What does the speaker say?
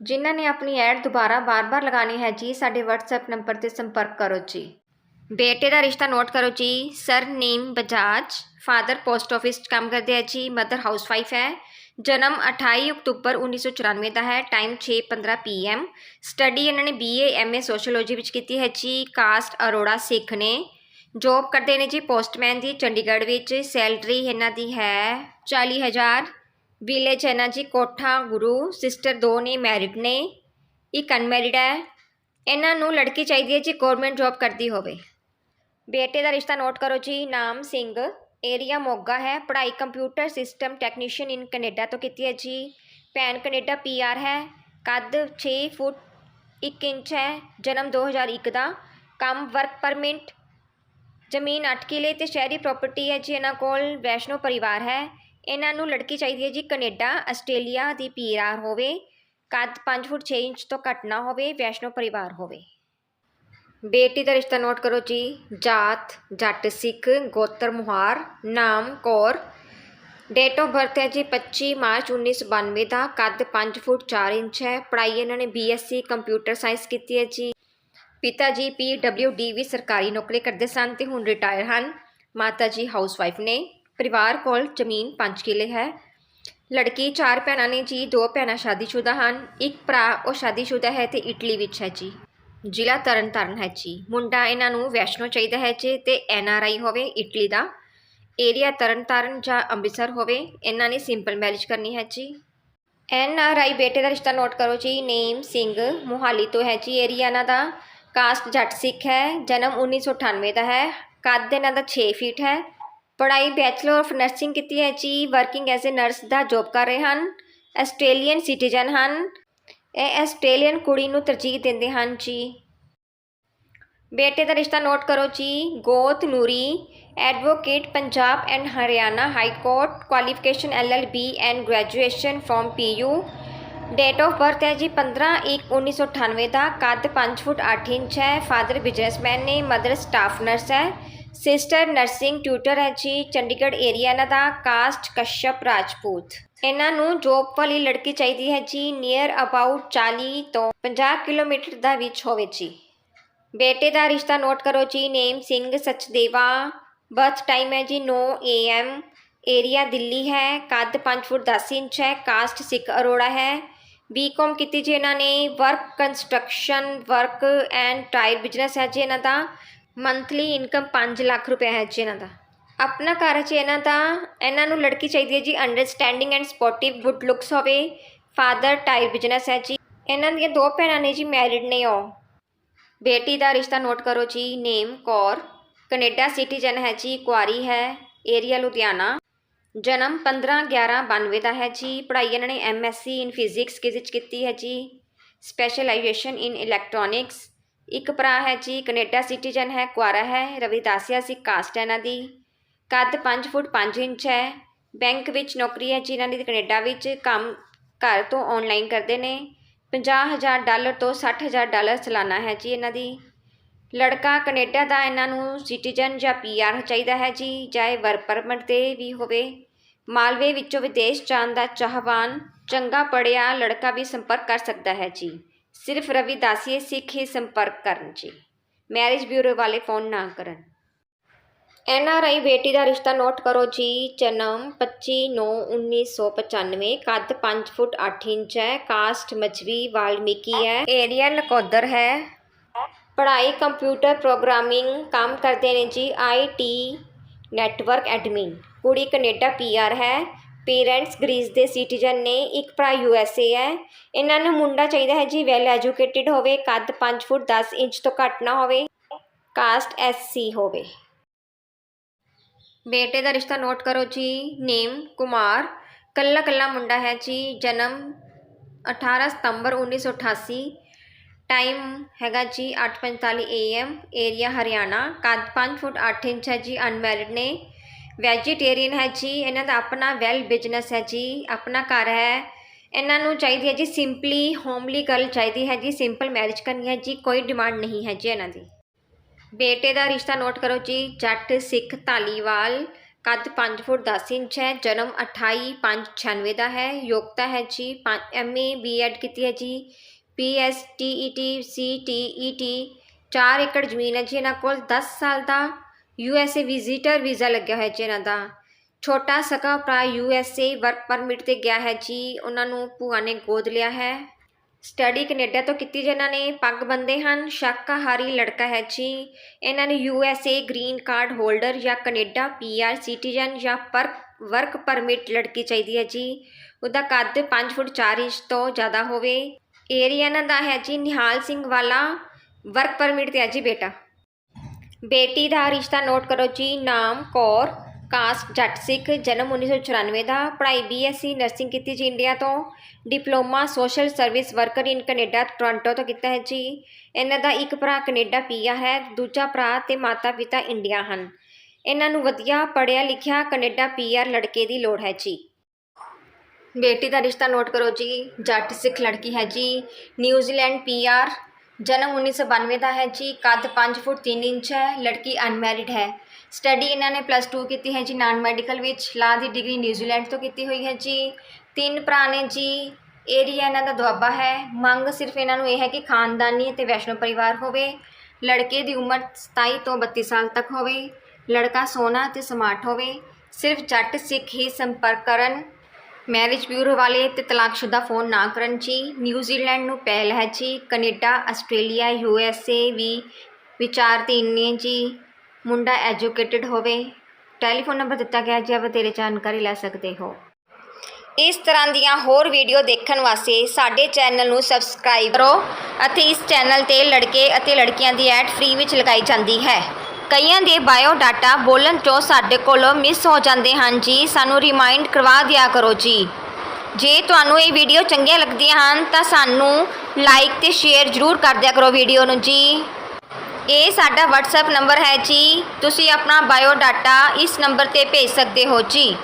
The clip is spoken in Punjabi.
ਜਿਨ੍ਹਾਂ ਨੇ ਆਪਣੀ ਐਡ ਦੁਬਾਰਾ ਬਾਰ-ਬਾਰ ਲਗਾਣੀ ਹੈ ਜੀ, ਸਾਡੇ WhatsApp ਨੰਬਰ ਤੇ ਸੰਪਰਕ ਕਰੋ ਜੀ। ਬੇਟੇ ਦਾ ਰਿਸ਼ਤਾ ਨੋਟ ਕਰੋ ਜੀ surname Bajaj, father post office 'ਚ ਕੰਮ ਕਰਦੇ ਹੈ ਜੀ, ਮਦਰ ਹਾਊਸਵਾਈਫ ਹੈ। ਜਨਮ 28 ਅਕਤੂਬਰ 1994 ਦਾ ਹੈ, ਟਾਈਮ 6:15 ਪੀਐਮ। ਸਟੱਡੀ ਇਹਨਾਂ ਨੇ ਬੀਏ ਐਮਏ ਸੋਸ਼ੀਓਲੋਜੀ ਵਿੱਚ ਕੀਤੀ ਹੈ ਜੀ, ਕਾਸਟ ਅਰੋੜਾ ਸਿੱਖ ਨੇ। ਜੋਬ ਕਰਦੇ ਨੇ ਜੀ ਪੋਸਟਮੈਨ ਦੀ ਚੰਡੀਗੜ੍ਹ ਵਿੱਚ, ਸੈਲਰੀ ਇਹਨਾਂ ਦੀ ਹੈ 40000 ਵਿਲੇ ਚੈਨਾ ਜੀ ਕੋਠਾ ਗੁਰੂ ਸਿਸਟਰ ਦੋ ਨੇ ਮੈਰਿਡ ਨੇ ਇੱਕ ਅਨਮੈਰਿਡ ਹੈ ਇਹਨਾਂ ਨੂੰ ਲੜਕੀ ਚਾਹੀਦੀ ਹੈ ਜੀ ਗਵਰਨਮੈਂਟ ਜੌਬ ਕਰਦੀ ਹੋਵੇ ਬੇਟੇ ਦਾ ਰਿਸ਼ਤਾ ਨੋਟ ਕਰੋ ਜੀ ਨਾਮ ਸਿੰਘ ਏਰੀਆ ਮੋਗਾ ਹੈ ਪੜ੍ਹਾਈ computer system technician in Canada ਤੋਂ ਕੀਤੀ ਹੈ ਜੀ ਭੈਣ ਕੈਨੇਡਾ ਪੀਆਰ ਹੈ ਕੱਦ 6 ਫੁੱਟ 1 ਇੰਚ ਹੈ ਜਨਮ 2001 ਦਾ ਕੰਮ ਵਰਕ ਪਰਮਿਟ ਜ਼ਮੀਨ 8 ਕਿਲੇ ਤੇ ਸ਼ਹਿਰੀ ਪ੍ਰਾਪਰਟੀ ਹੈ ਜੀ ਇਹਨਾਂ ਕੋਲ ਵੈਸ਼ਨੋ ਪਰਿਵਾਰ ਹੈ ਇਹਨਾਂ ਨੂੰ ਲੜਕੀ ਚਾਹੀਦੀ ਹੈ ਜੀ ਕੈਨੇਡਾ, ਆਸਟ੍ਰੇਲੀਆ ਦੀ ਪੀਆਰ ਹੋਵੇ, ਕੱਦ 5 ਫੁੱਟ 6 ਇੰਚ ਤੋਂ ਘੱਟ ਨਾ ਹੋਵੇ, ਵੈਸ਼ਨੋ ਪਰਿਵਾਰ ਹੋਵੇ। ਬੇਟੀ ਦਾ ਰਿਸ਼ਤਾ ਨੋਟ ਕਰੋ ਜੀ, ਜਾਤ, ਜੱਟ, ਸਿੱਖ, ਗੋਤਰ, ਮੁਹਾਰ, ਨਾਮ, ਕੌਰ। ਡੇਟ ਆਫ ਬਰਥ ਹੈ ਜੀ 25 ਮਾਰਚ 1992 ਦਾ, ਕੱਦ 5 ਫੁੱਟ 4 ਇੰਚ ਹੈ। ਪੜ੍ਹਾਈ ਇਹਨਾਂ ਨੇ ਬੀਐਸਸੀ ਕੰਪਿਊਟਰ ਸਾਇੰਸ ਕੀਤੀ ਹੈ ਜੀ। ਪਿਤਾ ਜੀ ਪੀਡਬਲਯੂਡੀ ਵੀ ਸਰਕਾਰੀ ਨੌਕਰੀ ਕਰਦੇ ਸਨ ਤੇ ਹੁਣ ਰਿਟਾਇਰ ਹਨ। ਮਾਤਾ ਜੀ ਹਾਊਸਵਾਈਫ ਨੇ। ਪਰਿਵਾਰ ਕੋਲ ਜ਼ਮੀਨ 5 ਕਿੱਲੇ ਹੈ। ਲੜਕੀ, ਚਾਰ ਭੈਣਾਂ ਨੇ ਜੀ, ਦੋ ਭੈਣਾਂ ਸ਼ਾਦੀशुदा ਹਨ, ਇੱਕ ਭਰਾ ਉਹ ਸ਼ਾਦੀशुदा ਹੈ ਤੇ ਇਟਲੀ ਵਿੱਚ ਹੈ ਜੀ। ਜ਼ਿਲ੍ਹਾ ਤਰਨਤਾਰਨ ਹੈ ਜੀ। ਮੁੰਡਾ ਇਹਨਾਂ ਨੂੰ ਵੈਸ਼ਨੋ ਚਾਹੀਦਾ ਹੈ ਜੀ ਤੇ ਐਨ ਆਰ ਆਈ ਹੋਵੇ, ਇਟਲੀ ਦਾ। ਏਰੀਆ ਤਰਨਤਾਰਨ ਜਾਂ ਅੰਮ੍ਰਿਤਸਰ ਹੋਵੇ, ਇਹਨਾਂ ਨੇ ਸਿੰਪਲ ਮੈਰਿਜ ਕਰਨੀ ਹੈ ਜੀ। ਐਨ ਆਰ ਆਈ ਬੇਟੇ ਦਾ ਰਿਸ਼ਤਾ ਨੋਟ ਕਰੋ ਜੀ। ਨੇਮ ਸਿੰਘ ਮੁਹਾਲੀ ਤੋਂ ਹੈ ਜੀ। ਏਰੀਆ ਇਹਨਾਂ ਦਾ ਕਾਸਟ ਜੱਟ ਸਿੱਖ ਹੈ। ਜਨਮ 1998 ਦਾ ਹੈ। ਕੱਦ ਇਹਨਾਂ ਦਾ 6 ਫੀਟ ਹੈ। ਪੜ੍ਹਾਈ ਬੈਚਲਰ ਆਫ ਨਰਸਿੰਗ ਕੀਤੀ ਹੈ ਜੀ ਵਰਕਿੰਗ ਐਜ਼ ਅ ਨਰਸ ਦਾ ਜੌਬ ਕਰ ਰਹੇ ਹਨ ਆਸਟ੍ਰੇਲੀਅਨ ਸਿਟੀਜ਼ਨ ਹਨ। ਇਹ ਆਸਟ੍ਰੇਲੀਅਨ ਕੁੜੀ ਨੂੰ ਤਰਜੀਹ ਦਿੰਦੇ ਹਨ ਜੀ। ਬੇਟੇ ਦਾ ਰਿਸ਼ਤਾ ਨੋਟ ਕਰੋ ਜੀ, ਗੋਤ Noori advocate Punjab and Haryana high court qualification LLB and graduation from PU date of birth ਹੈ ਜੀ 15 1 1998 ਦਾ, ਕੱਦ 5 ਫੁੱਟ 8 ਇੰਚ ਹੈ ਫਾਦਰ ਬਿਜ਼ਨਸਮੈਨ ਨੇ ਮਦਰ ਸਟਾਫ ਨਰਸ ਹੈ। ਸਿਸਟਰ ਨਰਸਿੰਗ ਟਿਊਟਰ ਹੈ ਜੀ, ਚੰਡੀਗੜ੍ਹ ਏਰੀਆ ਇਹਨਾਂ ਦਾ, ਕਾਸਟ ਕਸ਼ਯਪ ਰਾਜਪੂਤ। ਇਹਨਾਂ ਨੂੰ ਜੋਬ ਵਾਲੀ ਲੜਕੀ ਚਾਹੀਦੀ ਹੈ ਜੀ ਨੀਅਰ ਅਬਾਊਟ 40 ਤੋਂ 50 ਕਿਲੋਮੀਟਰ ਦਾ ਵਿੱਚ ਹੋਵੇ ਜੀ। ਬੇਟੇ ਦਾ ਰਿਸ਼ਤਾ ਨੋਟ ਕਰੋ ਜੀ, name Singh Sachdeva birth time ਹੈ ਜੀ 9 AM ਏਰੀਆ ਦਿੱਲੀ ਹੈ, ਕੱਦ 5 ਫੁੱਟ 10 ਇੰਚ ਹੈ, ਕਾਸਟ ਸਿੱਖ ਅਰੋੜਾ ਹੈ। ਬੀਕਾਮ ਕੀਤੀ ਜੀ ਇਹਨਾਂ ਨੇ work construction work and tyre business ਹੈ ਜੀ ਇਹਨਾਂ ਦਾ। ਮੰਥਲੀ ਇਨਕਮ 5 ਲੱਖ ਰੁਪਏ ਹੈ ਜੀ ਇਹਨਾਂ ਦਾ। ਆਪਣਾ ਘਰ ਹੈ ਜੀ ਇਹਨਾਂ ਦਾ। ਇਹਨਾਂ ਨੂੰ ਲੜਕੀ ਚਾਹੀਦੀ ਹੈ ਜੀ understanding and supportive good looks ਹੋਵੇ। ਫਾਦਰ ਟਾਇਰ ਬਿਜ਼ਨਸ ਹੈ ਜੀ। ਇਹਨਾਂ ਦੀਆਂ ਦੋ ਭੈਣਾਂ ਨੇ ਜੀ ਮੈਰਿਡ ਨੇ ਉਹ। ਬੇਟੀ ਦਾ ਰਿਸ਼ਤਾ ਨੋਟ ਕਰੋ ਜੀ ਨੇਮ ਕੌਰ। ਕੈਨੇਡਾ ਸਿਟੀਜ਼ਨ ਹੈ ਜੀ, ਕੁਆਰੀ ਹੈ ਏਰੀਆ ਲੁਧਿਆਣਾ। ਜਨਮ 15 11 92 ਦਾ ਹੈ ਜੀ। ਪੜ੍ਹਾਈ ਇਹਨਾਂ ਨੇ ਐਮਐਸਸੀ ਇਨ ਫਿਜ਼ਿਕਸ ਵਿੱਚ ਕੀਤੀ ਹੈ ਜੀ। ਸਪੈਸ਼ਲਾਈਜੇਸ਼ਨ ਇਨ ਇਲੈਕਟ੍ਰੋਨਿਕਸ ਇੱਕ ਭਰਾ ਹੈ ਜੀ, ਕੈਨੇਡਾ ਸਿਟੀਜ਼ਨ ਹੈ, ਕੁਆਰਾ ਹੈ ਰਵਿਦਾਸੀਆ ਸੀ, ਕਾਸਟ ਹੈ ਇਹਨਾਂ ਦੀ। ਕੱਦ 5 ਫੁੱਟ 5 ਇੰਚ ਹੈ। ਬੈਂਕ ਵਿੱਚ ਨੌਕਰੀ ਹੈ ਜੀ, ਇਹਨਾਂ ਦੀ ਕੈਨੇਡਾ ਵਿੱਚ, ਕੰਮ ਘਰ ਤੋਂ ਆਨਲਾਈਨ ਕਰਦੇ ਨੇ। 50000 ਡਾਲਰ ਤੋਂ 60000 ਡਾਲਰ ਸਾਲਾਨਾ ਹੈ ਜੀ ਇਹਨਾਂ ਦੀ। ਲੜਕਾ ਕੈਨੇਡਾ ਦਾ ਇਹਨਾਂ ਨੂੰ ਸਿਟੀਜ਼ਨ ਜਾਂ ਪੀਆਰ ਚਾਹੀਦਾ ਹੈ ਜੀ, ਚਾਹੇ ਵਰਕ ਪਰਮਿਟ ਤੇ ਵੀ ਹੋਵੇ। ਮਾਲਵੇ ਵਿੱਚੋਂ ਵਿਦੇਸ਼ ਜਾਣ ਦਾ ਚਾਹਵਾਨ, ਚੰਗਾ ਪੜਿਆ ਲੜਕਾ ਵੀ ਸੰਪਰਕ ਕਰ ਸਕਦਾ ਹੈ ਜੀ। ਸਿਰਫ ਰਵਿਦਾਸੀਏ ਸਿੱਖ ਹੀ ਸੰਪਰਕ ਕਰਨ ਜੀ। ਮੈਰਿਜ ਬਿਊਰੋ ਵਾਲੇ ਫੋਨ ਨਾ ਕਰਨ। ਐਨ ਆਰ ਆਈ ਬੇਟੀ ਦਾ ਰਿਸ਼ਤਾ ਨੋਟ ਕਰੋ ਜੀ। ਜਨਮ 25 9 1995 ਕੱਦ 5 ਫੁੱਟ 8 ਇੰਚ ਹੈ ਕਾਸਟ ਮਜਵੀ, ਵਾਲਮੀਕੀ ਹੈ। ਏਰੀਆ ਨਕੋਦਰ ਹੈ। ਪੜ੍ਹਾਈ ਕੰਪਿਊਟਰ ਪ੍ਰੋਗਰਾਮਿੰਗ ਕੰਮ ਕਰਦੇ ਨੇ ਜੀ। ਆਈਟੀ ਨੈਟਵਰਕ ਐਡਮਿਨ ਕੁੜੀ ਕੈਨੇਡਾ ਪੀਆਰ ਹੈ। ਪੇਰੈਂਟਸ ਗ੍ਰੀਸ ਦੇ ਸਿਟੀਜ਼ਨ ਨੇ ਇੱਕ ਭਰਾ ਯੂਐਸਏ ਹੈ। ਇਹਨਾਂ ਨੂੰ ਮੁੰਡਾ ਚਾਹੀਦਾ ਹੈ ਜੀ ਵੈਲ ਐਜੂਕੇਟਿਡ ਹੋਵੇ, ਕੱਦ 5 ਫੁੱਟ 10 ਇੰਚ ਤੋਂ ਘੱਟ ਨਾ ਹੋਵੇ, ਕਾਸਟ ਐਸਸੀ ਹੋਵੇ। ਬੇਟੇ ਦਾ ਰਿਸ਼ਤਾ ਨੋਟ ਕਰੋ ਜੀ, ਨੇਮ ਕੁਮਾਰ, ਕੱਲਾ ਕੱਲਾ ਮੁੰਡਾ ਹੈ ਜੀ, ਜਨਮ 18 ਸਤੰਬਰ 1988 ਟਾਈਮ ਹੈਗਾ ਜੀ 8:45 ਏਐਮ ਏਰੀਆ ਹਰਿਆਣਾ, ਕੱਦ 5 ਫੁੱਟ 8 ਇੰਚ ਹੈ ਜੀ, ਅਨਮੈਰਿਡ ਨੇ। ਵੈਜੀਟੇਰੀਅਨ ਹੈ ਜੀ, ਇਹਨਾਂ ਦਾ ਆਪਣਾ ਵੈਲ ਬਿਜ਼ਨਸ ਹੈ ਜੀ, ਆਪਣਾ ਘਰ ਹੈ। ਇਹਨਾਂ ਨੂੰ ਚਾਹੀਦੀ ਹੈ ਜੀ ਸਿੰਪਲੀ ਹੋਮਲੀ ਗਰਲ ਚਾਹੀਦੀ ਹੈ ਜੀ ਸਿੰਪਲ ਮੈਰਿਜ ਕਰਨੀ ਹੈ ਜੀ, ਕੋਈ ਡਿਮਾਂਡ ਨਹੀਂ ਹੈ ਜੀ ਇਹਨਾਂ ਦੀ। ਬੇਟੇ ਦਾ ਰਿਸ਼ਤਾ ਨੋਟ ਕਰੋ ਜੀ, ਜੱਟ, ਸਿੱਖ, ਧਾਲੀਵਾਲ, ਕੱਦ 5 ਫੁੱਟ 10 ਇੰਚ ਹੈ, ਜਨਮ 28 5 96 ਦਾ ਹੈ, ਯੋਗਤਾ ਹੈ ਜੀ ਐਮਏ ਬੀਐਡ ਕੀਤੀ ਹੈ ਜੀ ਪੀਐਸ ਟੀਈਟੀ ਸੀਟੀਈਟੀ 4 ਏਕੜ ਜ਼ਮੀਨ ਹੈ ਜੀ ਇਹਨਾਂ ਕੋਲ 10 ਸਾਲ ਦਾ। ਯੂਐਸਏ ਵਿਜ਼ਿਟਰ ਵੀਜ਼ਾ ਲੱਗਿਆ ਹੋਇਆ ਜੀ ਇਹਨਾਂ ਦਾ। ਛੋਟਾ ਸਕਾ ਭਰਾ ਯੂਐਸਏ ਵਰਕ ਪਰਮਿਟ ਤੇ ਗਿਆ ਹੈ ਜੀ। ਉਹਨਾਂ ਨੂੰ ਭੂਆ ਨੇ ਗੋਦ ਲਿਆ ਹੈ। ਸਟੱਡੀ ਕੈਨੇਡਾ ਤੋਂ ਕੀਤੀ ਜੀ ਨੇ। ਪੱਗ ਬੰਦੇ ਹਨ। ਸ਼ਾਕਾਹਾਰੀ ਲੜਕਾ ਹੈ ਜੀ। ਇਹਨਾਂ ਨੂੰ ਯੂਐਸਏ ਗ੍ਰੀਨ ਕਾਰਡ ਹੋਲਡਰ ਜਾਂ ਕੈਨੇਡਾ ਪੀਆਰ ਸਿਟੀਜ਼ਨ ਜਾਂ ਪਰ ਵਰਕ ਪਰਮਿਟ ਲੜਕੀ ਚਾਹੀਦੀ ਹੈ ਜੀ। ਉਹਦਾ ਕੱਦ 5 ਫੁੱਟ 4 ਇੰਚ ਤੋਂ ਜ਼ਿਆਦਾ ਹੋਵੇ। ਏਰੀਆ ਇਹਨਾਂ ਦਾ ਹੈ ਜੀ। ਨਿਹਾਲ ਸਿੰਘ ਵਾਲਾ। ਵਰਕ ਪਰਮਿਟ ਤੇ ਹੈ ਜੀ ਬੇਟਾ। ਬੇਟੀ ਦਾ ਰਿਸ਼ਤਾ ਨੋਟ ਕਰੋ ਜੀ, ਨਾਮ, ਕੌਰ, ਕਾਸਟ, ਜੱਟ ਸਿੱਖ, ਜਨਮ 1994 ਦਾ, ਪੜ੍ਹਾਈ ਬੀਐਸਸੀ ਨਰਸਿੰਗ ਕੀਤੀ ਜੀ ਇੰਡੀਆ ਤੋਂ, diploma social service worker in Canada, Toronto ਤੋਂ ਕੀਤਾ ਹੈ ਜੀ। ਇਹਨਾਂ ਦਾ ਇੱਕ ਭਰਾ ਕੈਨੇਡਾ ਪੀਆ ਹੈ, ਦੂਜਾ ਭਰਾ ਤੇ ਮਾਤਾ ਪਿਤਾ ਇੰਡੀਆ ਹਨ। ਇਹਨਾਂ ਨੂੰ ਵਧੀਆ ਪੜ੍ਹਿਆ ਲਿਖਿਆ ਕੈਨੇਡਾ ਪੀਆਰ ਲੜਕੇ ਦੀ ਲੋੜ ਹੈ ਜੀ। ਬੇਟੀ ਦਾ ਰਿਸ਼ਤਾ ਨੋਟ ਕਰੋ ਜੀ, ਜੱਟ ਸਿੱਖ ਲੜਕੀ ਹੈ ਜੀ। ਨਿਊਜ਼ੀਲੈਂਡ ਪੀਆਰ ਜਨਮ 1992 ਦਾ ਹੈ ਜੀ, ਕੱਦ 5 ਫੁੱਟ 3 ਇੰਚ ਹੈ, ਲੜਕੀ ਅਨਮੈਰਿਡ ਹੈ। ਸਟੱਡੀ ਇਹਨਾਂ ਨੇ ਪਲੱਸ 2 ਕੀਤੀ ਹੈ ਜੀ ਨਾਨ ਮੈਡੀਕਲ ਵਿੱਚ। ਲਾ ਦੀ ਡਿਗਰੀ ਨਿਊਜ਼ੀਲੈਂਡ ਤੋਂ ਕੀਤੀ ਹੋਈ ਹੈ ਜੀ। ਤਿੰਨ ਭਰਾ ਨੇ ਜੀ ਏਰੀਆ ਇਹਨਾਂ ਦਾ ਦੁਆਬਾ ਹੈ। ਮੰਗ ਸਿਰਫ ਇਹਨਾਂ ਨੂੰ ਇਹ ਹੈ ਕਿ ਖਾਨਦਾਨੀ ਅਤੇ ਵੈਸ਼ਨੋ ਪਰਿਵਾਰ ਹੋਵੇ। ਲੜਕੇ ਦੀ ਉਮਰ 27 ਤੋਂ 32 ਸਾਲ ਤੱਕ ਹੋਵੇ। ਲੜਕਾ ਸੋਹਣਾ ਅਤੇ ਸਮਾਰਟ ਹੋਵੇ। ਸਿਰਫ ਜੱਟ ਸਿੱਖ ਹੀ ਸੰਪਰਕ ਕਰਨ। ਮੈਰਿਜ ਬਿਊਰੋ ਵਾਲੇ ਤੇ ਤਲਾਕਸ਼ੁਦਾ ਫੋਨ ਨਾ ਕਰਨ ਜੀ ਨਿਊਜ਼ੀਲੈਂਡ ਨੂੰ ਪਹਿਲ ਹੈ ਜੀ Canada, Australia, U S A ਵੀ ਵਿਚਾਰਧੀਨ ਨੇ ਜੀ ਮੁੰਡਾ ਐਜੂਕੇਟਿਡ ਹੋਵੇ, ਟੈਲੀਫੋਨ ਨੰਬਰ ਦਿੱਤਾ ਗਿਆ ਜੀ ਵਧੇਰੇ ਜਾਣਕਾਰੀ ਲੈ ਸਕਦੇ ਹੋ। ਇਸ ਤਰ੍ਹਾਂ ਦੀਆਂ ਹੋਰ ਵੀਡੀਓ ਦੇਖਣ ਵਾਸਤੇ ਸਾਡੇ ਚੈਨਲ ਨੂੰ ਸਬਸਕ੍ਰਾਈਬ ਕਰੋ ਅਤੇ ਇਸ ਚੈਨਲ ਤੇ ਲੜਕੇ ਅਤੇ ਲੜਕੀਆਂ ਦੀ ਐਡ ਫ੍ਰੀ ਵਿੱਚ ਲਗਾਈ ਜਾਂਦੀ ਹੈ। ਕਈਆਂ ਦੇ ਬਾਇਓ ਡਾਟਾ ਬੋਲਣ 'ਚੋਂ ਸਾਡੇ ਕੋਲੋਂ ਮਿਸ ਹੋ ਜਾਂਦੇ ਹਨ ਜੀ। ਸਾਨੂੰ ਰਿਮਾਈਂਡ ਕਰਵਾ ਦਿਆ ਕਰੋ ਜੀ। ਜੇ ਤੁਹਾਨੂੰ ਇਹ ਵੀਡੀਓ ਚੰਗੀਆਂ ਲੱਗਦੀਆਂ ਹਨ, ਤਾਂ ਸਾਨੂੰ ਲਾਈਕ ਤੇ ਸ਼ੇਅਰ ਜ਼ਰੂਰ ਕਰ ਦਿਆ ਕਰੋ ਵੀਡੀਓ ਨੂੰ ਜੀ। ਇਹ ਸਾਡਾ WhatsApp ਨੰਬਰ ਹੈ ਜੀ। ਤੁਸੀਂ ਆਪਣਾ ਬਾਇਓ ਡਾਟਾ ਇਸ ਨੰਬਰ ਤੇ ਭੇਜ ਸਕਦੇ ਹੋ ਜੀ।